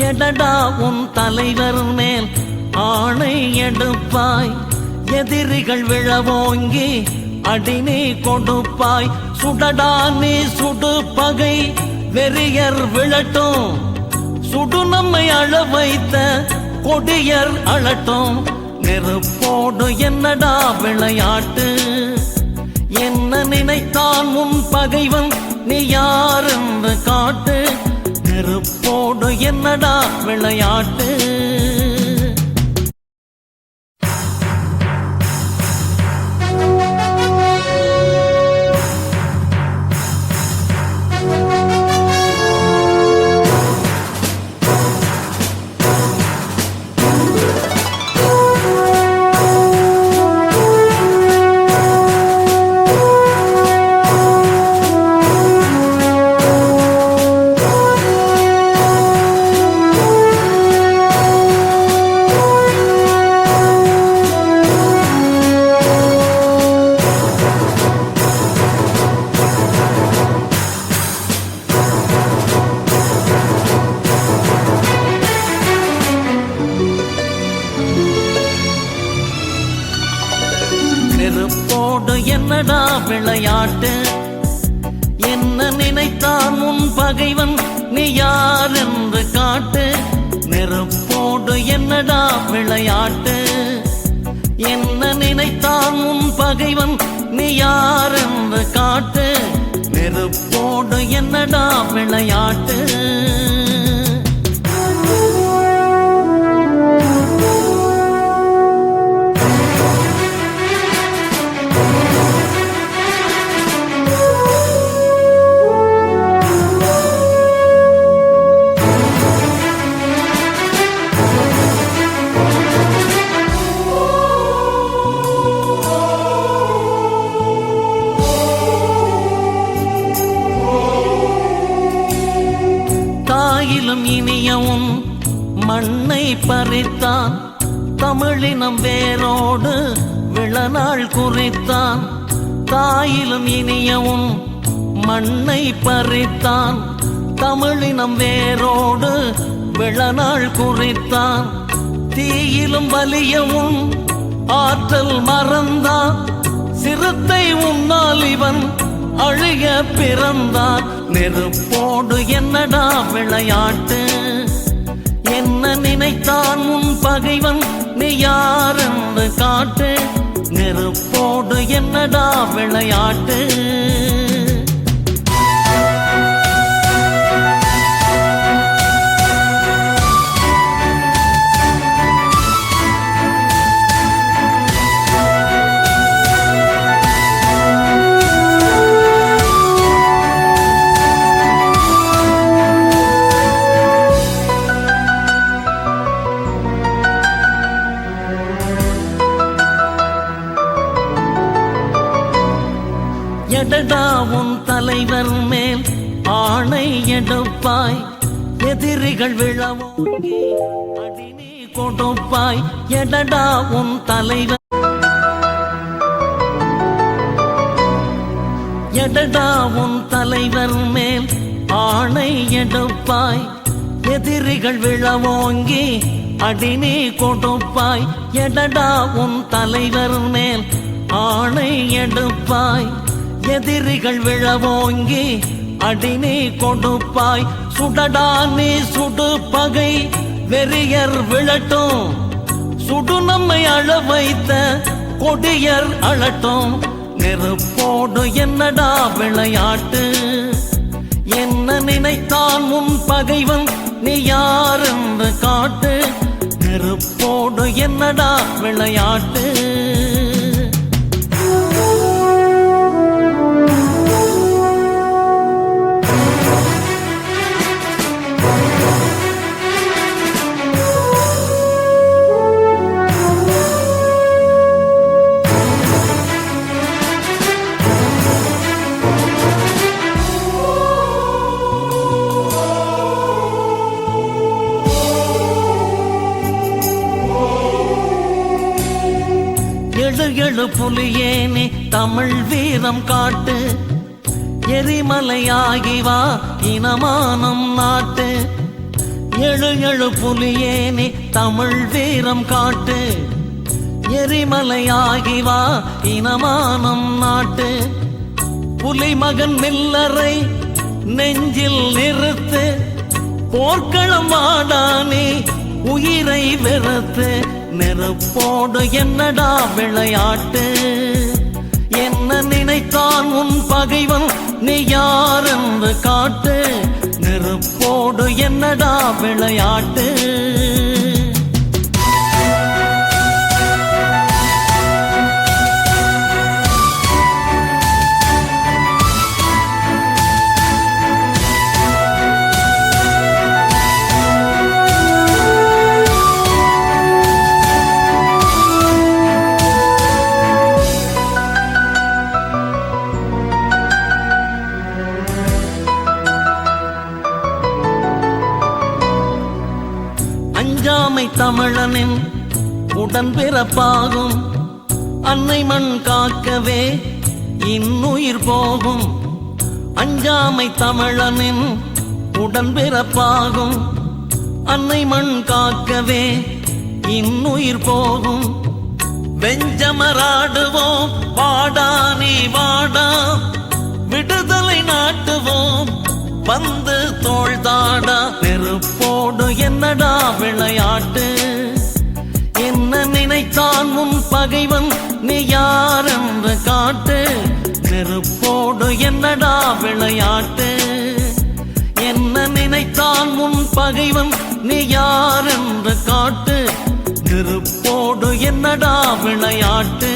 எடடா உன் தலைவர் மேல் ஆணை எடுப்பாய். எதிரிகள் விழவோங்கி அடிநீ கொடுப்பாய். சுடடா நீ சுடு பகை வெறியர் விழட்டும். சுடு நம்மை அழ வைத்த கொடியர் அழட்டும். நெருப்போடு என்னடா விளையாட்டு? என்ன நினைத்தான் உன் பகைவன்? நீ யார் என்று காட்டு. நெருப்போடு என்னடா விளையாட்டு? நெருப்போடு என்னடா விளையாட்டு? என்ன நினைத்தான் உன் பகைவன்? நீ யார் என்று காட்டு. நெருப்போடு என்னடா விளையாட்டு? என்ன நினைத்தான் உன் பகைவன்? நீ யார் என்று காட்டு. நெருப்போடு என்னடா விளையாட்டு? மண்ணை பறித்தான். தமிழினம் வேரோடு விளநாள் குறித்தான். தாயிலும் இனியவும் மண்ணை பறித்தான். தமிழினம் வேரோடு விளநாள் குறித்தான். தீயிலும் வலியவும் ஆற்றல் மறந்தான். சிறுத்தை உன்னால் இவன் அழிய பிறந்தான். நெருப்போடு என்னடா விளையாட்டு? நினைத்தான் உன் பகைவன் நீ யார் காட்டு நெருப்போடு என்னடா விளையாட்டு? எடுப்பாய் எதிரிகள் விழவோங்கி அடிநீ கொடுப்பாய். எடடா உன் தலைவர் எடடா உன் தலைவர் மேல் ஆணை எடுப்பாய்? எதிரிகள் விழவோங்கி அடிநீ கொடுப்பாய். எடடா உன் தலைவர் மேல் ஆணை எடுப்பாய்? எதிரிகள் விழவோங்கி அடினே கொடுப்பாய். சுடடானே சுடு பகை. வெறியர் விழட்டும். சுடு நம்மை அழ வைத்த கொடியர் அழட்டும். நெருப்போடு என்னடா விளையாட்டு? என்ன நினைத்தான் உன் பகைவன்? நீ யார் என்று காட்டு. நெருப்போடு என்னடா விளையாட்டு? புலியேனே தமிழ் வீரம் காட்டு. எரிமலையாகி வா இனமானம் நாட்டு. எழு எழு புலியேனே தமிழ் வீரம் காட்டு. எரிமலையாகி வா இனமானம் நாட்டு. புலி மகன் மில்லரை நெஞ்சில் நிறுத்து. போர்க்களம் வாடானே உயிரை வெறுத்து. நெருப்போடு என்னடா விளையாட்டு? என்ன நினைத்தான் உன் பகைவன் நீ யார் என்று காட்டு? நெருப்போடு என்னடா விளையாட்டு? அஞ்சாமை தமிழனின் உடன் பிறப்பாகும் அன்னை மண் காக்கவே இன்னுயிர் போகும். அஞ்சாமை தமிழனின் உடன் பிறப்பாகும் அன்னை மண் காக்கவே இன்னுயிர் போகும். வெஞ்சமராடுவோம் வாடா நீ வாடா. விடுதலை நாட்டுவோம் வந்து தோள்தாடா நெருப்போடு என்னடா விளையாட்டு? என்ன நினைத்தான் உன் பகைவன்? நீ யார் என்று காட்டு? நெருப்போடு என்னடா விளையாட்டு? என்ன நினைத்தான் உன் பகைவன்? நீ யார் என்று காட்டு? நெருப்போடு என்னடா விளையாட்டு?